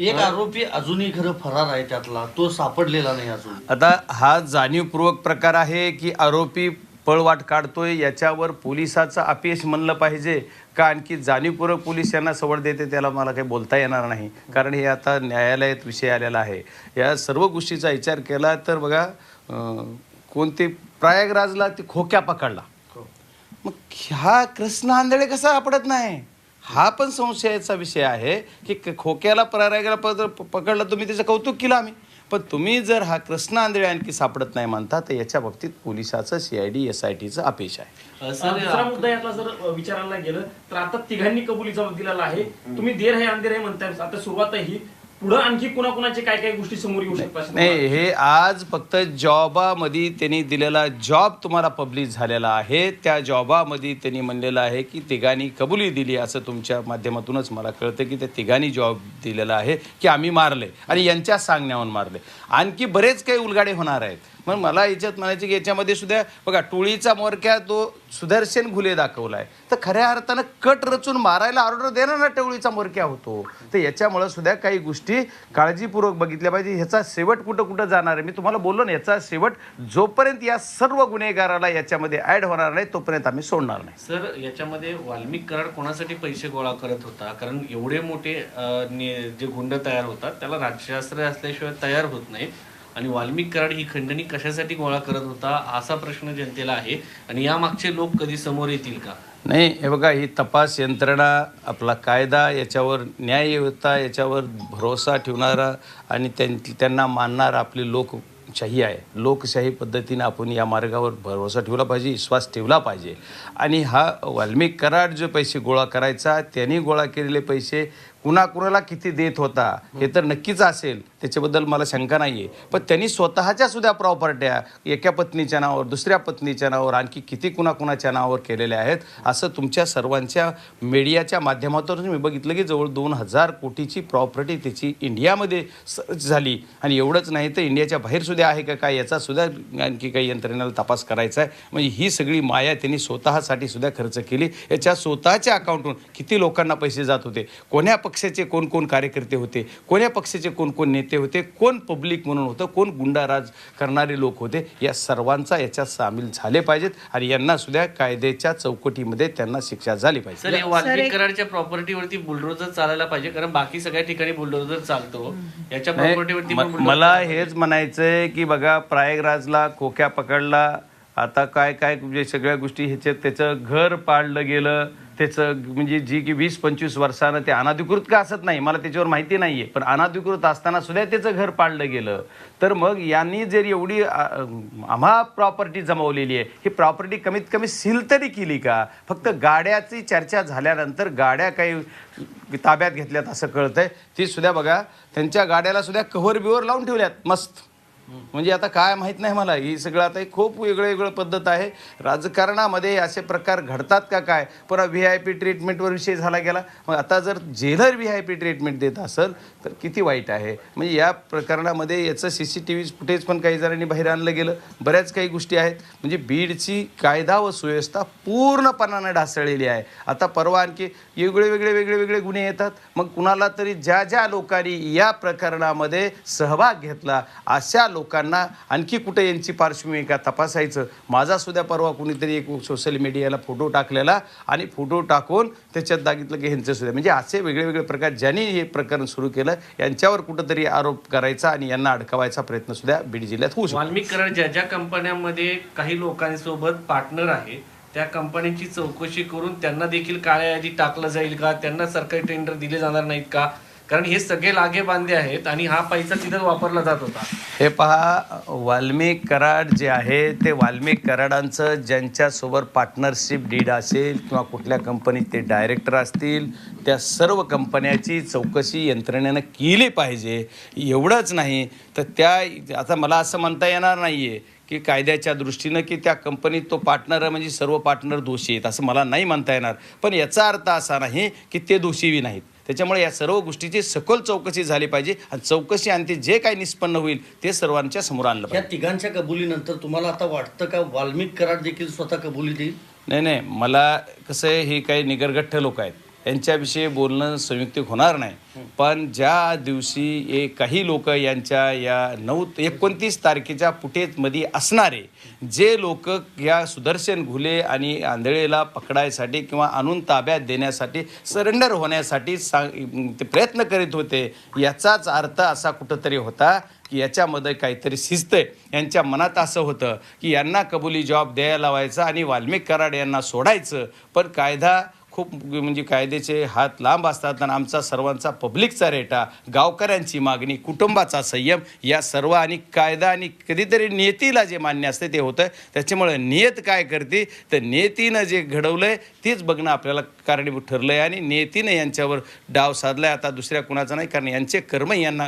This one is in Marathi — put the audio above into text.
एक आरोपी अजूनही खरं फरार आहे त्यातला. तो सापडलेला नाही अजून. आता हा जाणीवपूर्वक प्रकार आहे की आरोपी पळवाट काढतोय याच्यावर पोलिसाचं अपयश म्हणलं पाहिजे का? आणखी जाणीवपूर्वक पोलीस यांना सवड देते त्याला मला काही बोलता येणार नाही. कारण हे आता न्यायालयात विषय आलेला आहे. या सर्व गोष्टीचा विचार केला तर बघा अं, कोणते प्रयागराजला ते खोक्या पकडला. मग हा कृष्ण आंधळे कसा सापडत नाही? हा पण संशयाचा विषय आहे की खोक्याला प्रयागला प- पकडला तुम्ही त्याचं कौतुक केलं आम्ही. पण तुम्ही जर हा कृष्ण आंधळे आणखी सापडत नाही म्हणता तर याच्या बाबतीत पोलिसाचं सीआयडी एस आय टीचं अपेश आहे. दुसरा सर मुद्दा यातला जर विचारायला गेलं तर आता तिघांनी कबुली जबाब दिलेला आहे तुम्ही देर आहे अंधेर आहे म्हणताय. आता सुरुवात आहे ही पुढे आणखी कुणाकुणाचे काय काय गोष्टी समोर येऊ शकतात? नाही हे आज फक्त जॉबामध्ये त्यांनी दिलेला जॉब तुम्हाला पब्लिश झालेला आहे. त्या जॉबामध्ये त्यांनी म्हणलेलं आहे की तिघांनी कबुली दिली असं तुमच्या माध्यमातूनच मला कळतं की त्या तिघांनी जॉब दिलेला आहे की आम्ही मारले आणि यांच्या सांगण्यावर मारले. आणखी बरेच काही उलगाडे होणार आहेत. मग मला याच्यात म्हणायचं की याच्यामध्ये सुद्धा बघा टोळीचा मोरक्या तो सुदर्शन घुले दाखवलाय. तर खऱ्या अर्थानं कट रचून मारायला ऑर्डर देणारा टोळीचा मोरक्या होतो. तर याच्यामुळं सुद्धा काही गोष्टी काळजीपूर्वक बघितल्या पाहिजे. ह्याचा शेवट कुठं कुठं जाणार आहे? मी तुम्हाला बोललो ना याचा शेवट जोपर्यंत या सर्व गुन्हेगाराला याच्यामध्ये ऍड होणार नाही तोपर्यंत आम्ही सोडणार नाही. सर याच्यामध्ये वाल्मिक कराड कोणासाठी पैसे गोळा करत होता? कारण एवढे मोठे जे गुंड तयार होतात त्याला राज्यशास्त्र असल्याशिवाय तयार होत नाही. आणि वाल्मिक कराड ही खंडणी कशासाठी गोळा करत होता असा प्रश्न जनतेला आहे. आणि यामागचे लोक कधी समोर येतील का? नाही हे बघा ही तपास यंत्रणा आपला कायदा याच्यावर न्यायव्यवस्था याच्यावर भरोसा ठेवणारा आणि त्यां त्यांना मानणारा आपली लोकशाही आहे. लोकशाही पद्धतीने आपण या मार्गावर भरोसा ठेवला पाहिजे विश्वास ठेवला पाहिजे. आणि हा वाल्मिक कराड जो पैसे गोळा करायचा त्यांनी गोळा केलेले पैसे कुणाकुणाला किती देत होता हे तर नक्कीच असेल. त्याच्याबद्दल मला शंका नाही आहे पण त्यांनी स्वतःच्या सुद्धा प्रॉपर्ट्या एका पत्नीच्या नावावर दुसऱ्या पत्नीच्या नावावर आणखी किती कुणाकुणाच्या नावावर केलेल्या आहेत असं तुमच्या सर्वांच्या मीडियाच्या माध्यमातून मी बघितलं की जवळ दोन हजार कोटीची प्रॉपर्टी त्याची इंडियामध्ये सर्च झाली. आणि एवढंच नाही तर इंडियाच्या बाहेर सुद्धा आहे का काय याचा सुद्धा आणखी काही यंत्रणेला तपास करायचा आहे. म्हणजे ही सगळी माया त्यांनी स्वतःसाठी सुद्धा खर्च केली. याच्या स्वतःच्या अकाउंटून किती लोकांना पैसे जात होते? कोण्या पक्षाचे कोण कोण कार्यकर्ते होते कोण्या पक्षाचे कोण कोण नेते होते कोण पब्लिक म्हणून होतं कोण गुंडाराज करणारे लोक होते या सर्वांचा याच्यात सामील झाले पाहिजेत आणि यांना सुद्धा कायद्याच्या चौकटीमध्ये त्यांना शिक्षा झाली पाहिजे. सर हे वाल्मिक कराडच्या प्रॉपर्टीवरती बुलडोजर चालायला पाहिजे कारण बाकी सगळ्या ठिकाणी बुलडोजर चालतो. याच्या प्रॉपर्टीवरती मला हेच म्हणायचंय की बघा प्रयागराजला खोक्या पकडला आता काय काय म्हणजे सगळ्या गोष्टी ह्याच्यात त्याचं घर पाडलं गेलं त्याचं म्हणजे जी की वीस पंचवीस वर्षानं ते अनाधिकृत का असत नाही मला त्याच्यावर माहिती नाही आहे पण अनाधिकृत असताना सुद्धा त्याचं घर पाडलं गेलं. तर मग यांनी जर एवढी आम्हा प्रॉपर्टी जमवलेली आहे ही प्रॉपर्टी कमीत कमी सील तरी केली का? फक्त गाड्याची चर्चा झाल्यानंतर गाड्या काही ताब्यात घेतल्यात असं कळतंय. ती सुद्धा बघा त्यांच्या गाड्याला सुद्धा कव्हर बिवर लावून ठेवल्यात मस्त. म्हणजे आता काय माहीत नाही मला. ही सगळं आता खूप वेगळं वेगळं पद्धत आहे. राजकारणामध्ये असे प्रकार घडतात का काय? पुन्हा व्ही आय पी ट्रीटमेंटवर विषय झाला गेला. मग आता जर jailer V I P treatment देत असेल तर किती वाईट आहे? म्हणजे या प्रकरणामध्ये याचं C C T V footage पण काही जणांनी बाहेर आणलं गेलं. बऱ्याच काही गोष्टी आहेत. म्हणजे बीडची कायदा व सुव्यवस्था पूर्णपणानं ढासळलेली आहे. आता परवा आणखी वेगळे वेगळे वेगळे वेगळे गुन्हे येतात. मग कुणाला तरी ज्या ज्या लोकांनी या प्रकरणामध्ये सहभाग घेतला अशा लोक लोकांना आणखी कुठे यांची पार्श्वभूमी का तपासायचं? माझा सुद्धा परवा कुणीतरी एक सोशल मीडियाला फोटो टाकलेला आणि फोटो टाकून त्याच्यात दागितलं की ह्यांचं सुद्धा. म्हणजे असे वेगळे वेगळे प्रकार ज्यांनी हे प्रकरण सुरू केलं यांच्यावर कुठंतरी आरोप करायचा आणि यांना अडकवायचा प्रयत्न सुद्धा बीड जिल्ह्यात होऊ वाल्मिक कराड ज्या ज्या कंपन्यांमध्ये काही लोकांसोबत पार्टनर आहे त्या कंपनीची चौकशी करून त्यांना देखील काळ्या यादी टाकलं जाईल का? त्यांना सरकारी टेंडर दिले जाणार नाहीत का? कारण हे सगळे लागे बांधे आहेत आणि हा पैसा तिथं वापरला जात होता. हे पहा वाल्मिक कराड जे आहे ते वाल्मिक कराडांचं ज्यांच्यासोबत पार्टनरशिप डीड असेल किंवा कुठल्या कंपनीत ते डायरेक्टर असतील त्या सर्व कंपन्याची चौकशी यंत्रणेनं केली पाहिजे. एवढंच नाही तर त्या आता मला असं म्हणता येणार नाही आहे की कायद्याच्या दृष्टीनं की त्या कंपनीत तो पार्टनर आहे म्हणजे सर्व पार्टनर दोषी आहेत असं मला नाही म्हणता येणार. पण याचा अर्थ असा नाही की ते दोषीही नाहीत. त्याच्यामुळे या सर्व गोष्टीची सखोल चौकशी झाली पाहिजे आणि चौकशी आणि ते जे काही निष्पन्न होईल ते सर्वांच्या समोर आणलं या तिघांच्या कबुलीनंतर तुम्हाला आता वाटतं का वाल्मिक कराड देखील स्वतः कबुली देईल? नाही नाही मला कसं आहे ही काही निगरगठ्ठ लोक आहेत. यांच्याविषयी बोलणं संयुक्तिक होणार नाही. पण ज्या दिवशी हे काही लोक यांच्या या नऊ एकोणतीस तारखेच्या फुटेजमध्ये असणारे जे लोक या सुदर्शन घुले आणि आंधळेला पकडायसाठी किंवा आणून ताब्यात देण्यासाठी सरेंडर होण्यासाठी सांग ते प्रयत्न करीत होते याचाच अर्थ असा कुठंतरी होता की याच्यामध्ये काहीतरी शिस्त यांच्या मनात असं होतं की यांना कबुली जॉब द्यायला लावायचा आणि वाल्मिक कराड यांना सोडायचं. पण कायदा खूप म्हणजे कायद्याचे हात लांब असतात आणि आमचा सर्वांचा पब्लिकचा रेटा गावकऱ्यांची मागणी कुटुंबाचा संयम या सर्व आणि कायदा आणि कधीतरी नियतीला जे मान्य असते ते होतं त्याच्यामुळे नियत काय करते? तर नियतीनं जे घडवलं आहे तेच बघणं आपल्याला कारणीभूत ठरलं आहे आणि नियतीनं यांच्यावर डाव साधला आहे आता दुसऱ्या कुणाचा नाही कारण यांचे कर्म यांना